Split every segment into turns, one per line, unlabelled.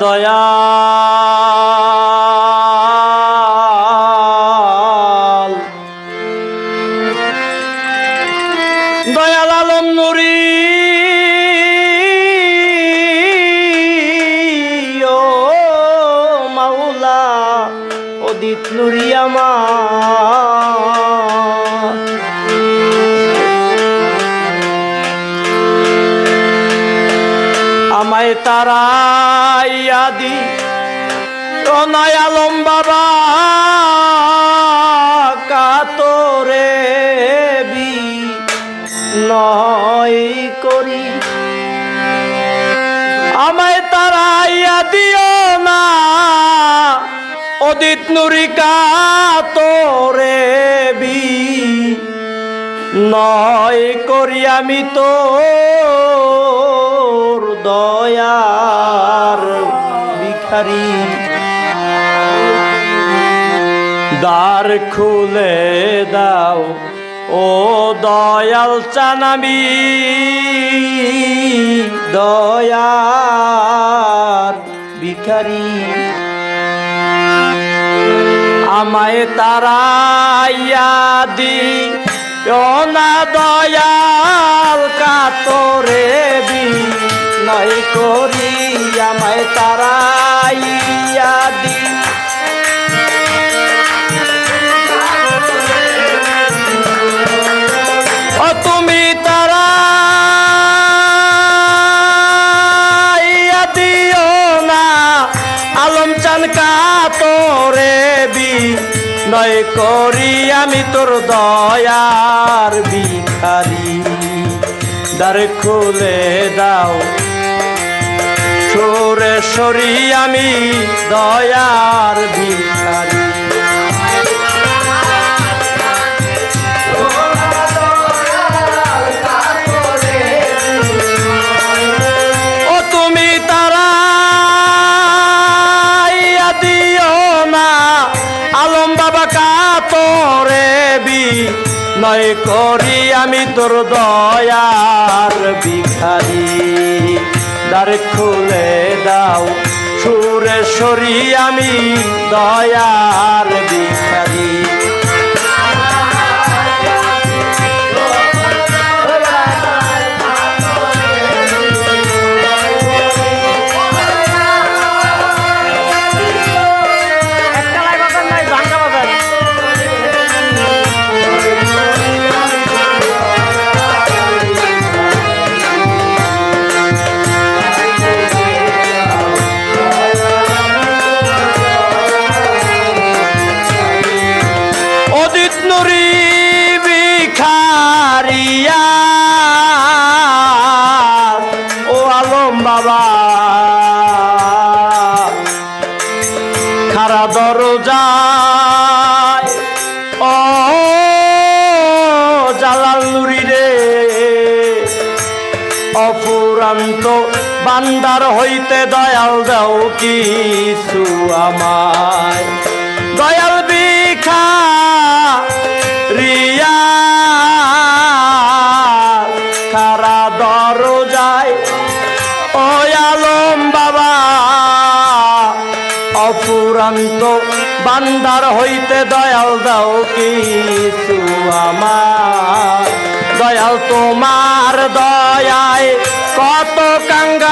দয়াল। দয়াল আলম নুরি। ও মাওলা অদিত নুরি আমার। আমায় তারাইয়া দি প্রণয় আলম বাবা, কাতরে বি নয় করি। আমায় তারাইয়া দিও না, অদিত নুরি কাতরে বি নয় করি আমি তো দয়ার। ভিখারি দ্বার খুলে দাও, ও দয়াল চানামি দয়ার ভিখারি। আমায় তারাইয়া দি না দয়াল কাতরে বি নয় করি আমায় তারাইয়া দি। তুমি তারা বি নয় করি আমি তোর দয়ার ভিখারি। দ্বার খুলে দাও সরে সরি আমি দয়ার ভিখারি। নয় করি আমি তোর দয়ার ভিখারি। দ্বার খুলে দাও। সুরে সরি আমি দয়ার ভিখারি। বান্দার হইতে দয়াল দাও কিছু আমায়। দয়াল বিখা রিয়া, খারা দরজায়, ও আলম বাবা অপুরান্ত বান্দার হইতে দয়াল দাও কিছু আমার দয়াল তোমার দয়ায় কত কাঙ্গাল ওই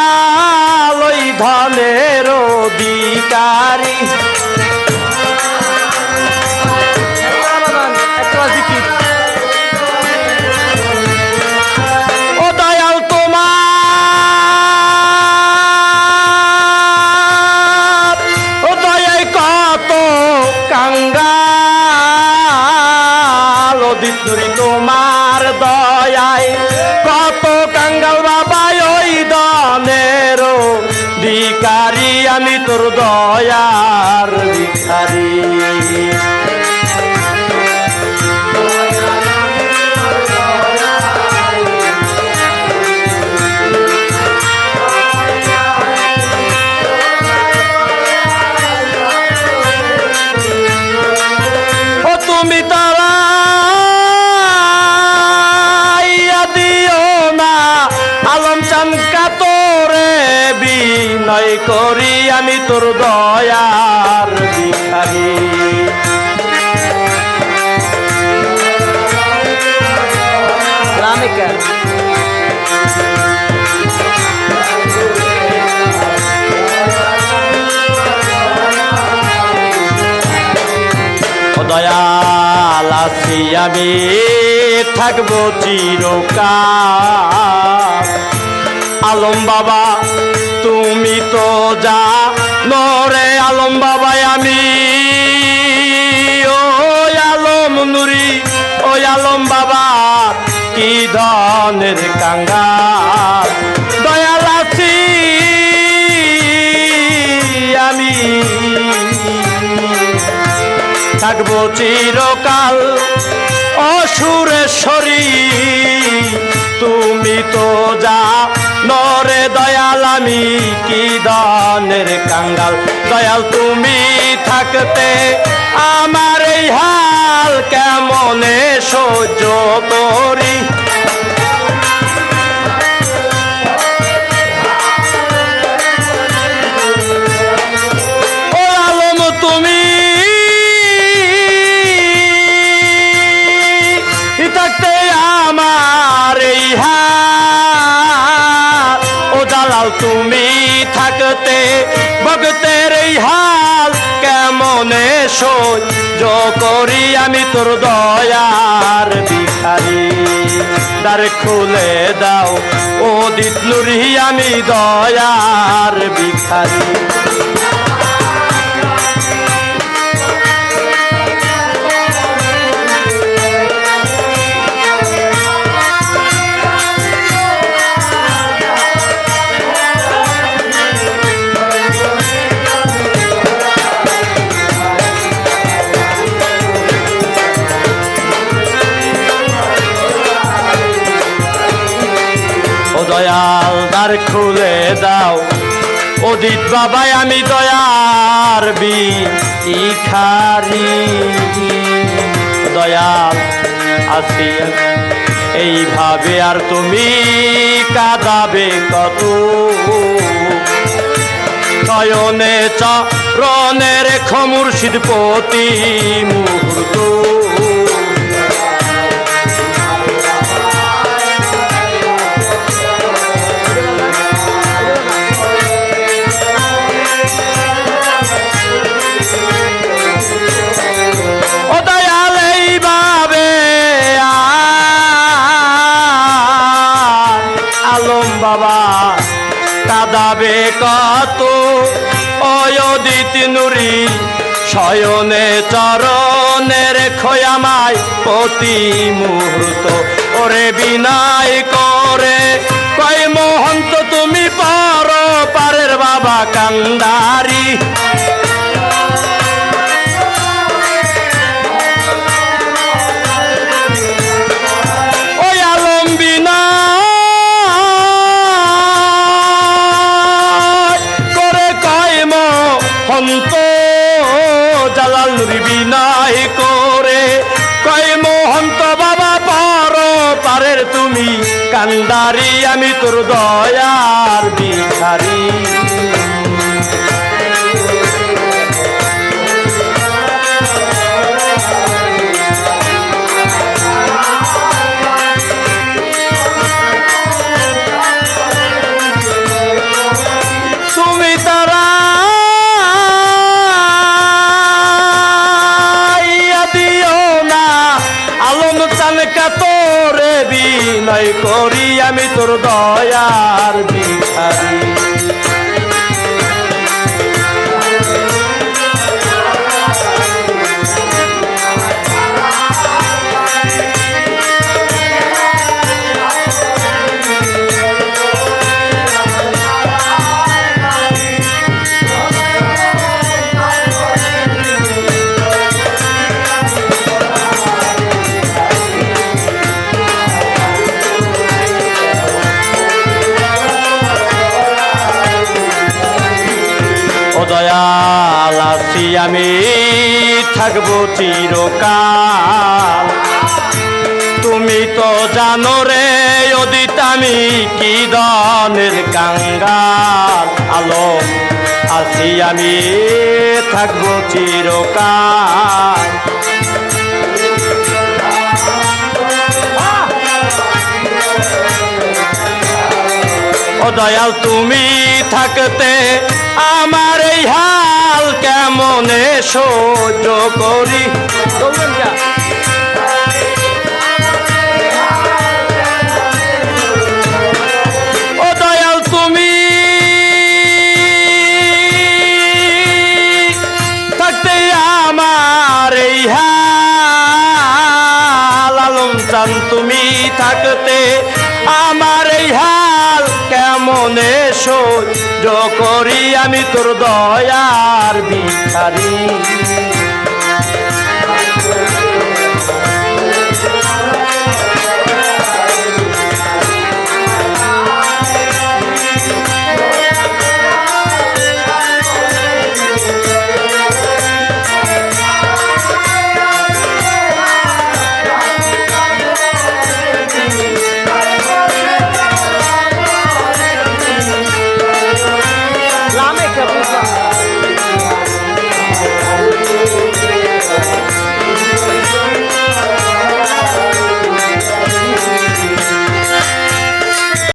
ধনের অধিকারী। দিও না আলম চান কাতরে বি বিনয় করি আমি তোর দয়ার ভিখারি। দয়াল আছি আমি থাকব চিরকাল। আলম বাবা তুমি তো যা, নরে আলম বাবাই আমি। ও আলম নুরি, ও আলম বাবা, কি ধনের কাঙ্গাল। দয়াল আছি আমি। থাকব চিরকাল অসুরেশ্বরী তুমি তো যা, নরে দয়াল, আমি কি দনের কাঙ্গাল? দয়াল, তুমি থাকতে আমার এই হাল কেমনে সহ্য করি? থাকতে ভক্তের হাল কেমনে সহ্য করি আমি তোর দয়ার ভিখারি। দ্বার খুলে দাও ও দিত নুরি, আমি দয়ার ভিখারি। দয়াল দ্বার খুলে দাও। অদিত বাবাই, আমি দয়ার বি ইখারি দয়াল আসি এইভাবে আর তুমি কাঁদাবে কত? নয়নে চরণের খমুর্শিদ প্রতি মুহূর্ত। কাদাবে কত, অয়দিত নুরি, শয়নে চরণের খয়ামায় প্রতি মুহূর্ত। ওরে বিনায় করে, কয় মহন্ত তুমি পারো, পারের বাবা কান্দারি। বিনাই করে। কয় মহন্ত বাবা পর পারের তুমি। কান্দারি আমি তোর দয়ার ভিখারি। করি আমি তোর দয়ার আমি থাকব চিরকাল। তুমি তো জানো রে, অদিত আমি কি দনের কাঙ্গাল। আলো, আছি আমি, থাকব চিরকাল। ও দয়াল, তুমি থাকতে আমার এই হাল কেমনে সহ্য করি? করি আমি তোর দয়ার ভিখারি।